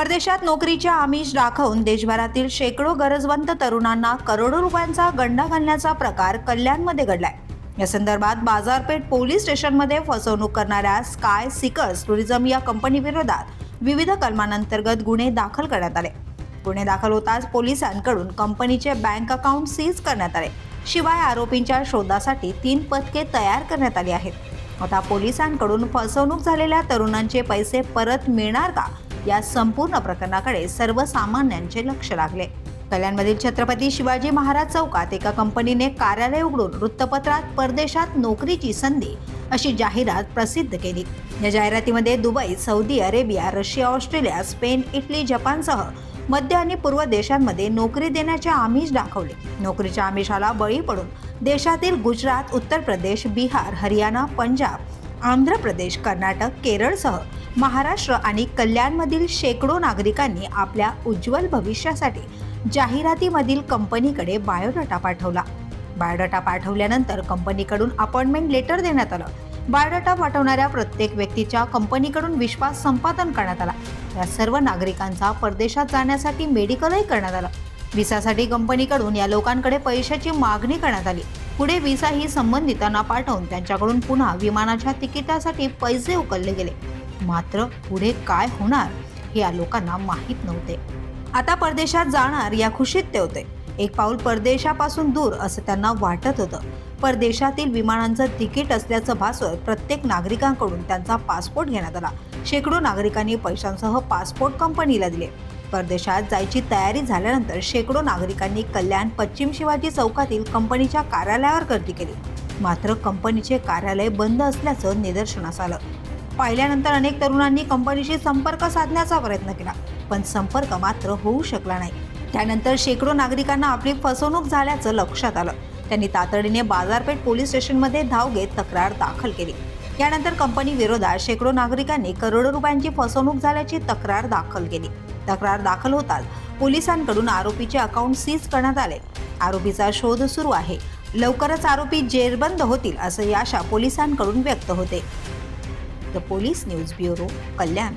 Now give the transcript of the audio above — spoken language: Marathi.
परदेशात नोकरीच्या आमिष दाखवून देशभरातील शेकडो गरजवंत तरुणांना करोडो रुपयांचा गंडा घालण्याचा प्रकार कल्याणमध्ये घडलाय. या संदर्भात बाजारपेठ पोलीस स्टेशनमध्ये फसवणूक करणाऱ्या स्काय सिकर्स टुरिझम या कंपनीविरोधात विविध कलमांअंतर्गत गुन्हे दाखल करण्यात आले. गुन्हे दाखल होताच पोलिसांकडून कंपनीचे बँक अकाउंट सीज करण्यात आले. शिवाय आरोपींच्या शोधासाठी तीन पथके तयार करण्यात आली आहेत. आता पोलिसांकडून फसवणूक झालेल्या तरुणांचे पैसे परत मिळणार का? या संपूर्ण प्रकरणाकडे सर्वसामान्यांचे लक्ष लागले. कल्याणमधील छत्रपती शिवाजी महाराज चौकात एका कंपनीने कार्यालय उघडून वृत्तपत्रात परदेशात नोकरीची संधी अशी जाहिरात प्रसिद्ध केली. या जाहिरातीमध्ये Dubai Saudi Arabia Russia Australia Spain Italy जपानसह मध्य आणि पूर्व देशांमध्ये नोकरी देण्याचे आमिष दाखवले. नोकरीच्या आमिषाला बळी पडून देशातील गुजरात उत्तर प्रदेश बिहार हरियाणा पंजाब आंध्र प्रदेश कर्नाटक केरळसह महाराष्ट्र आणि कल्याणमधील शेकडो नागरिकांनी आपल्या उज्ज्वल भविष्यासाठी जाहिरातीमधील कंपनीकडे बायोडाटा पाठवला. बायोडाटा पाठवल्यानंतर कंपनीकडून अपॉइंटमेंट लेटर देण्यात आलं. बायोडाटा पाठवणाऱ्या प्रत्येक व्यक्तीच्या कंपनीकडून विश्वास संपादन करण्यात आला. या सर्व नागरिकांचा परदेशात जाण्यासाठी मेडिकलही करण्यात आलं. विसासाठी कंपनीकडून या लोकांकडे पैशाची मागणी करण्यात आली. पुढे विसा ही संबंधितांना पाठवून त्यांच्याकडून पुन्हा विमानाच्या तिकिटासाठी पैसे उकलले गेले. मात्र पुढे काय होणार हे या लोकांना माहीत नव्हते. आता परदेशात जाणार या खुशीत ते होते. एक पाऊल परदेशापासून दूर असं त्यांना वाटत होतं. परदेशातील विमानांचं तिकीट असल्याचं भासवत प्रत्येक नागरिकांकडून त्यांचा पासपोर्ट घेण्यात आला. शेकडो नागरिकांनी पैशांसह पासपोर्ट कंपनीला दिले. परदेशात जायची तयारी झाल्यानंतर शेकडो नागरिकांनी कल्याण पश्चिम शिवाजी चौकातील कंपनीच्या कार्यालयावर गर्दी केली. मात्र कंपनीचे कार्यालय बंद असल्याचं निदर्शनास आलं. पाहिल्यानंतर अनेक तरुणांनी कंपनीशी संपर्क साधण्याचा प्रयत्न केला पण संपर्क मात्र होऊ शकला नाही. त्यानंतर शेकडो नागरिकांना आपली फसवणूक झाल्याचं लक्षात आलं. त्यांनी तातडीने बाजारपेठ पोलीस स्टेशनमध्ये धाव घेत तक्रार दाखल केली. यानंतर कंपनी विरोधात शेकडो नागरिकांनी करोडो रुपयांची फसवणूक झाल्याची तक्रार दाखल केली. तक्रार दाखल होताच पोलिसांकडून आरोपीचे अकाउंट सीज करण्यात आले. आरोपीचा शोध सुरू आहे. लवकरच आरोपी जेरबंद होतील असं आशा पोलिसांकडून व्यक्त होते. The police news bureau Kalyan.